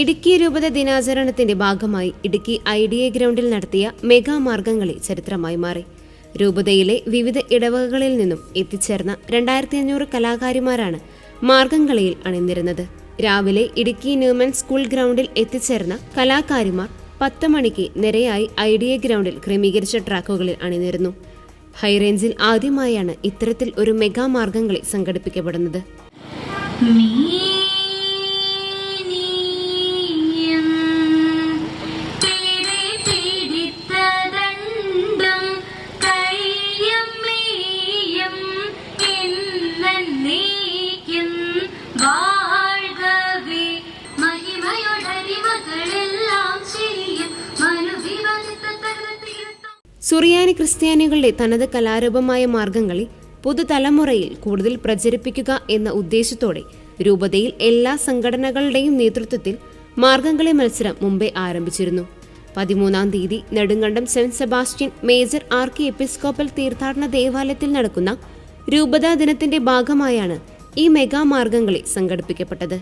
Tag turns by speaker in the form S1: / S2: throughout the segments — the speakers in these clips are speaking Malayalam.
S1: ഇടുക്കി രൂപത ദിനാചരണത്തിന്റെ ഭാഗമായി ഇടുക്കി ഐ ഡി എ ഗ്രൗണ്ടിൽ നടത്തിയ മെഗാ മാർഗംകളി ചരിത്രമായി മാറി. രൂപതയിലെ വിവിധ ഇടവകകളിൽ നിന്നും എത്തിച്ചേർന്ന രണ്ടായിരത്തി അഞ്ഞൂറ് കലാകാരിമാരാണ് മാർഗംകളിയിൽ അണിനിരുന്നത്. രാവിലെ ഇടുക്കി ന്യൂമൻ സ്കൂൾ ഗ്രൗണ്ടിൽ എത്തിച്ചേർന്ന കലാകാരിമാർ പത്ത് മണിക്ക് നിരയായി ഐ ഡി എ ഗ്രൗണ്ടിൽ ക്രമീകരിച്ച ട്രാക്കുകളിൽ അണിനിരുന്നു. ഹൈറേഞ്ചിൽ ആദ്യമായാണ് ഇത്തരത്തിൽ ഒരു മെഗാ മാർഗംകളി സംഘടിപ്പിക്കപ്പെടുന്നത്. സുറിയാനി ക്രിസ്ത്യാനികളുടെ തനത് കലാരൂപമായ മാർഗംകളി പുതുതലമുറയിൽ കൂടുതൽ പ്രചരിപ്പിക്കുക എന്ന ഉദ്ദേശത്തോടെ രൂപതയിൽ എല്ലാ സംഘടനകളുടെയും നേതൃത്വത്തിൽ മാർഗംകളി മത്സരം മുംബൈ ആരംഭിച്ചിരുന്നു. പതിമൂന്നാം തീയതി Nedumkandam saint Sebastian major archiepiscopal തീർത്ഥാടന ദേവാലയത്തിൽ നടക്കുന്ന രൂപതാ ദിനത്തിന്റെ ഭാഗമായാണ് ഈ മെഗാ മാർഗംകളി സംഘടിപ്പിക്കപ്പെട്ടത്.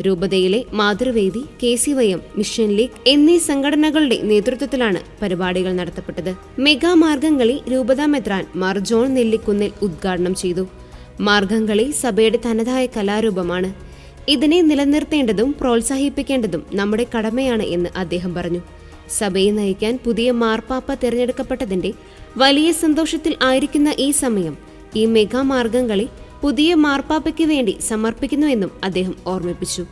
S1: രൂപതയിലെ Mathruvedi K C Y M mission league എന്നീ സംഘടനകളുടെ നേതൃത്വത്തിലാണ് പരിപാടികൾ നടത്തപ്പെട്ടത്. മെഗാ മാർഗംകളി രൂപതാ മെത്രാൻ മാർ ജോൺ നെല്ലിക്കുന്നിൽ ഉദ്ഘാടനം ചെയ്തു. മാർഗംകളി സഭയുടെ തനതായ കലാരൂപമാണ്. ഇതിനെ നിലനിർത്തേണ്ടതും പ്രോത്സാഹിപ്പിക്കേണ്ടതും നമ്മുടെ കടമയാണ് എന്ന് അദ്ദേഹം പറഞ്ഞു. സഭയെ നയിക്കാൻ പുതിയ മാർപ്പാപ്പ തിരഞ്ഞെടുക്കപ്പെട്ടതിന്റെ വലിയ സന്തോഷത്തിൽ ആയിരിക്കുന്ന ഈ സമയം ഈ മെഗാ മാർഗംകളി പുതിയ മാർപ്പാപ്പയ്ക്ക് വേണ്ടി സമർപ്പിക്കുന്നുവെന്നും അദ്ദേഹം ഓർമ്മിപ്പിച്ചു.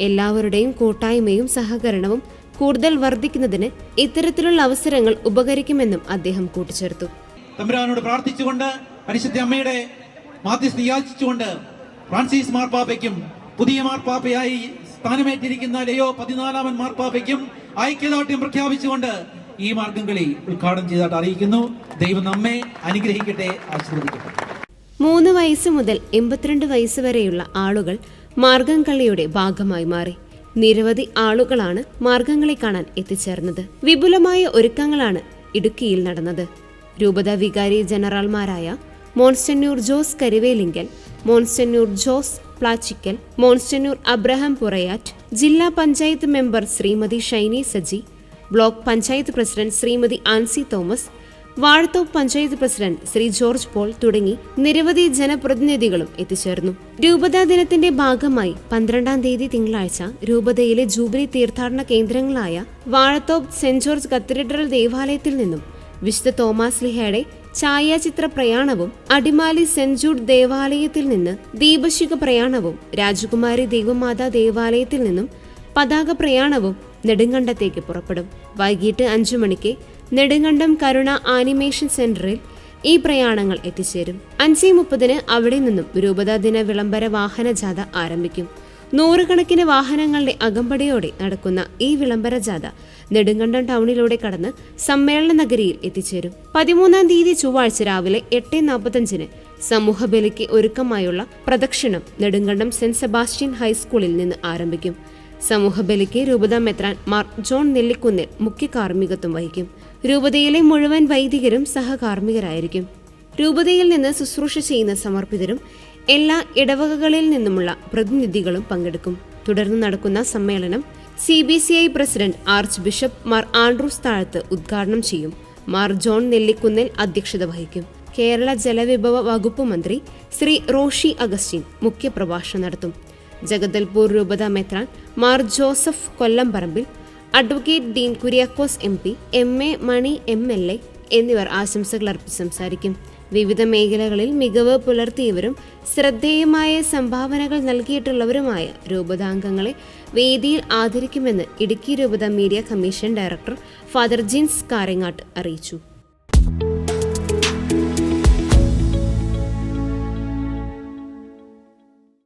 S1: എല്ലാവരുടെയും കൂട്ടായ്മയും സഹകരണവും കൂടുതൽ വർദ്ധിക്കുന്നതിന് ഇത്തരത്തിലുള്ള അവസരങ്ങൾ ഉപകരിക്കുമെന്നും അദ്ദേഹം കൂട്ടിച്ചേർത്തു.
S2: തമ്പുരാനോട് പ്രാർത്ഥിച്ചുകൊണ്ട് പരിശുദ്ധ അമ്മയുടെ മാധ്യസ്ഥ യാചിച്ചുകൊണ്ട് ഫ്രാൻസിസ് മാർപ്പാപ്പയ്ക്കും പുതിയ മാർപ്പാപ്പയായി സ്ഥാനമേറ്റിരിക്കുന്ന ലയോ പതിനാലാമൻ മാർപ്പാപ്പയ്ക്കും ഐക്യദാർഢ്യം പ്രഖ്യാപിച്ചുകൊണ്ട് ഈ മാർഗംകളി ഉദ്ഘാടനം ചെയ്തതായിട്ട് അറിയിക്കുന്നു. ദൈവം നമ്മെ അനുഗ്രഹിക്കട്ടെ ആശീർവദിക്കട്ടെ.
S1: മൂന്ന് വയസ്സ് മുതൽ എൺപത്തിരണ്ട് വയസ്സ് വരെയുള്ള ആളുകൾ മാർഗംകളിയുടെ ഭാഗമായി മാറി. നിരവധി ആളുകളാണ് മാർഗംകളി കാണാൻ എത്തിച്ചേർന്നത്. വിപുലമായ ഒരുക്കങ്ങളാണ് ഇടുക്കിയിൽ നടന്നത്. രൂപത വികാരി ജനറൽമാരായ monsignor Jose Karuvelinkal monsignor Jose Plachikkal monsignor Abraham Purayattu ജില്ലാ panchayat member Shrimati Shiny Saji block panchayat president Shrimati Ancy Thomas Vazhathope panchayat president Shri George Paul തുടങ്ങി നിരവധി ജനപ്രതിനിധികളും എത്തിച്ചേർന്നു. രൂപതാ ദിനത്തിന്റെ ഭാഗമായി പന്ത്രണ്ടാം തീയതി തിങ്കളാഴ്ച രൂപതയിലെ ജൂബിലി തീർത്ഥാടന കേന്ദ്രങ്ങളായ വാഴത്തോപ്പ് സെന്റ് ജോർജ് കത്തീഡ്രൽ ദേവാലയത്തിൽ നിന്നും വിശുദ്ധ തോമാസ് ലിഹയുടെ ഛായാചിത്ര പ്രയാണവും അടിമാലി സെന്റ് ജൂഡ് ദേവാലയത്തിൽ നിന്ന് ദീപശിഖ പ്രയാണവും രാജകുമാരി ദൈവമാതാ ദേവാലയത്തിൽ നിന്നും പതാക പ്രയാണവും നെടുങ്കണ്ടത്തേക്ക് പുറപ്പെടും. വൈകിട്ട് അഞ്ചു മണിക്ക് നെടുങ്കണ്ടം കരുണ ആനിമേഷൻ സെന്ററിൽ ഈ പ്രയാണങ്ങൾ എത്തിച്ചേരും. അഞ്ചേ മുപ്പതിന് അവിടെ നിന്നും രൂപതാ ദിന വിളംബര വാഹന ജാഥ ആരംഭിക്കും. നൂറുകണക്കിന് വാഹനങ്ങളുടെ അകമ്പടിയോടെ നടക്കുന്ന ഈ വിളംബര ജാഥ നെടുങ്കണ്ടം ടൗണിലൂടെ കടന്ന് സമ്മേളന നഗരിയിൽ എത്തിച്ചേരും. പതിമൂന്നാം തീയതി ചൊവ്വാഴ്ച രാവിലെ എട്ട് നാൽപ്പത്തഞ്ചിന് സമൂഹബലിക്ക് ഒരുക്കമായുള്ള പ്രദക്ഷിണം നെടുങ്കണ്ടം സെന്റ് സെബാസ്റ്റ്യൻ ഹൈസ്കൂളിൽ നിന്ന് ആരംഭിക്കും. സമൂഹബലിക്ക് രൂപതാ മെത്രാൻ മാർ ജോൺ നെല്ലിക്കുന്നിൽ മുഖ്യ കാർമ്മികത്വം വഹിക്കും. രൂപതയിലെ മുഴുവൻ വൈദികരും സഹകാർമ്മികരായിരിക്കും. രൂപതയിൽ നിന്ന് ശുശ്രൂഷ ചെയ്യുന്ന സമർപ്പിതരും എല്ലാ ഇടവകകളിൽ നിന്നുമുള്ള പ്രതിനിധികളും പങ്കെടുക്കും. തുടർന്ന് നടക്കുന്ന സമ്മേളനം C B C I president archbishop Mar Andrews Thazhath ഉദ്ഘാടനം ചെയ്യും. മാർ ജോൺ നെല്ലിക്കുന്നിൽ അധ്യക്ഷത വഹിക്കും. കേരള ജലവിഭവ വകുപ്പ് മന്ത്രി ശ്രീ റോഷി അഗസ്റ്റിൻ മുഖ്യപ്രഭാഷണം നടത്തും. ജഗദൽപൂർ രൂപത മെത്രാൻ Mar Joseph Kollamparambil advocate Dean Kuriakose M P M A Mani M L A എന്നിവർ ആശംസകൾ അർപ്പിച്ച് സംസാരിക്കും. വിവിധ മേഖലകളിൽ മികവ് പുലർത്തിയവരും ശ്രദ്ധേയമായ സംഭാവനകൾ നൽകിയിട്ടുള്ളവരുമായ രൂപതാംഗങ്ങളെ വേദിയിൽ ആദരിക്കുമെന്ന് ഇടുക്കി രൂപത media commission director father Jins Karangattu അറിയിച്ചു.